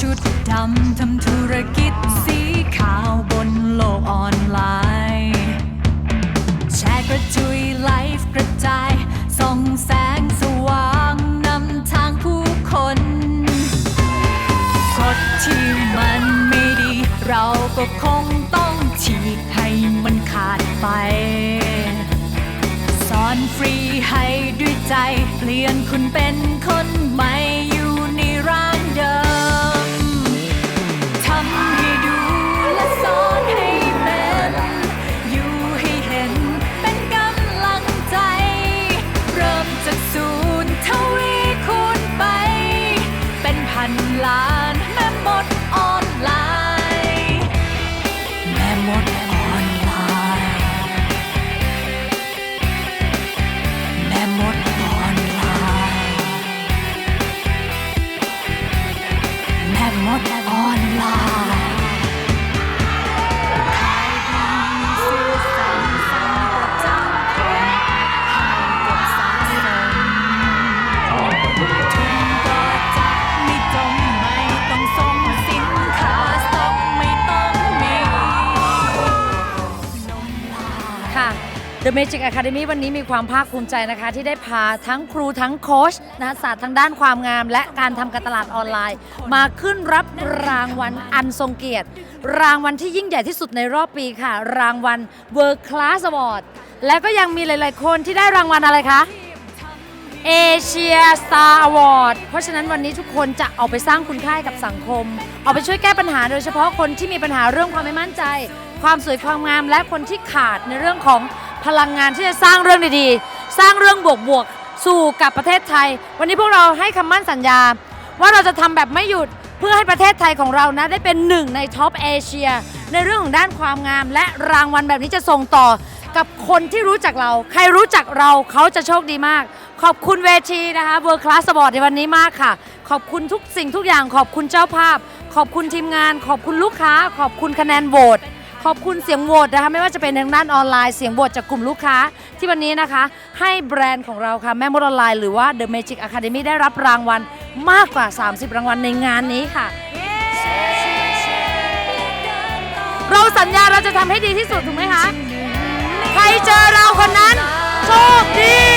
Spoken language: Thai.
ชุดดำทำธุรกิจสีขาวบนโลกออนไลน์ แชร์กระจุยไลฟ์กระจายส่องแสงสว่างนำทางผู้คนกฎที่มันไม่ดี เราก็คงต้องฉีกให้มันขาดไป สอนฟรีให้ด้วยใจ เปลี่ยนคุณเป็นคนใหม่ ลานแม่มดออนไลน์แม่มดออนไลน์แม่มดออนไลน์แม่มดออนไลน์ The Magic Academy วันนี้มีความภาคภูมิใจนะคะ ที่ได้พาทั้งครูทั้งโค้ชนะศาสตร์ทางด้านความงาม และการทำการตลาดออนไลน์ มาขึ้นรับรางวัลอันทรงเกียรติ รางวัลที่ยิ่งใหญ่ที่สุดในรอบปีค่ะ รางวัล World Class Award และก็ยังมีหลาย ๆ คนที่ได้รางวัลอะไรคะเอเชียสตาร์อวอร์ดเพราะฉะนั้นวันนี้ทุกคนจะเอาไปสร้างคุณค่าให้กับสังคม เอาไปช่วยแก้ปัญหาโดยเฉพาะคนที่มีปัญหาเรื่องความไม่มั่นใจ ความสวยความงามและคนที่ขาดในเรื่องของ พลังงานที่จะสร้างเรื่องดีๆ สร้างเรื่องบวกๆ สู่กับประเทศไทย วันนี้พวกเราให้คำมั่นสัญญา ว่าเราจะทำแบบไม่หยุดเพื่อให้ประเทศไทยของเรานะได้เป็นหนึ่งในท็อปเอเชีย ในเรื่องของด้านความงาม และรางวัลแบบนี้จะส่งต่อกับคนที่รู้จักเรา ใครรู้จักเราเขาจะโชคดีมาก ขอบคุณเวทีนะคะ World Class Award ในวันนี้มากค่ะ ขอบคุณทุกสิ่งทุกอย่าง ขอบคุณเจ้าภาพ ขอบคุณทีมงาน ขอบคุณลูกค้า ขอบคุณคะแนนโหวต ขอบคุณเสียงโหวตนะคะไม่ว่าจะเป็นทางด้านออนไลน์เสียงโหวตจากกลุ่มลูกค้า ที่วันนี้นะคะ ให้แบรนด์ของเราค่ะแม่มดออนไลน์หรือว่า The Magic Academy ได้รับรางวัลมากกว่า 30 รางวัลในงานนี้ค่ะ เราสัญญาเราจะทำให้ดีที่สุดถูกไหมคะ ใครเจอเราคนนั้นโชคดี